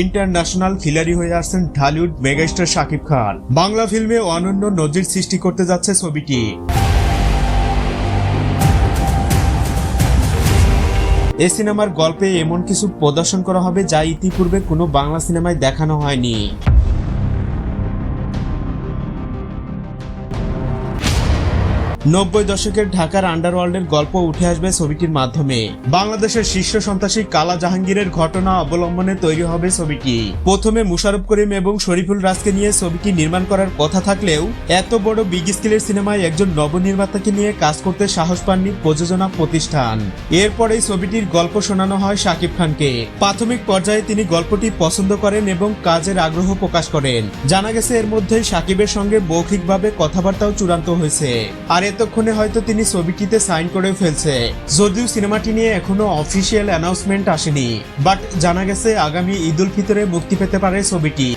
International খিলাড়ি হয়ে আসছেন ঢালিউড মেগাস্টার শাকিব খান। বাংলা ফিল্মে অনন্য নজির সৃষ্টি করতে যাচ্ছে ছবিটি। এ সিনেমার গল্পে এমন কিছু প্রদর্শন করা হবে যা ইতিপূর্বে কোনো বাংলা সিনেমায় দেখানো হয়নি। নব্বই দশকের ঢাকার আন্ডারওয়ার্ল্ডের গল্প উঠে আসবে ছবিটির মাধ্যমে। বাংলাদেশের শীর্ষ সন্ত্রাসী কালা জাহাঙ্গীরের ঘটনা অবলম্বনে তৈরি হবে ছবিটি। প্রথমে মুশারফ করিম এবং শরীফুল রাজকে নিয়ে ছবিটি নির্মাণ করার কথা থাকলেও, এত বড় বিগ স্কেলের সিনেমায় একজন নবনির্মাতাকে নিয়ে কাজ করতে সাহস পাননি প্রযোজনা প্রতিষ্ঠান। এরপরেই ছবিটির গল্প শোনানো হয় শাকিব খানকে। প্রাথমিক পর্যায়ে তিনি গল্পটি পছন্দ করেন এবং কাজের আগ্রহ প্রকাশ করেন। জানা গেছে, এর মধ্যে শাকিবের সঙ্গে মৌখিকভাবে কথাবার্তাও চূড়ান্ত হয়েছে। আর এতক্ষণে হয়তো তিনি ছবিটিতে সাইন করে ফেলছে। যদিও সিনেমাটি নিয়ে এখনও অফিসিয়াল অ্যানাউন্সমেন্ট আসেনি বাট জানা গেছে আগামী ঈদ উল ফিতরে মুক্তি পেতে পারে ছবিটি।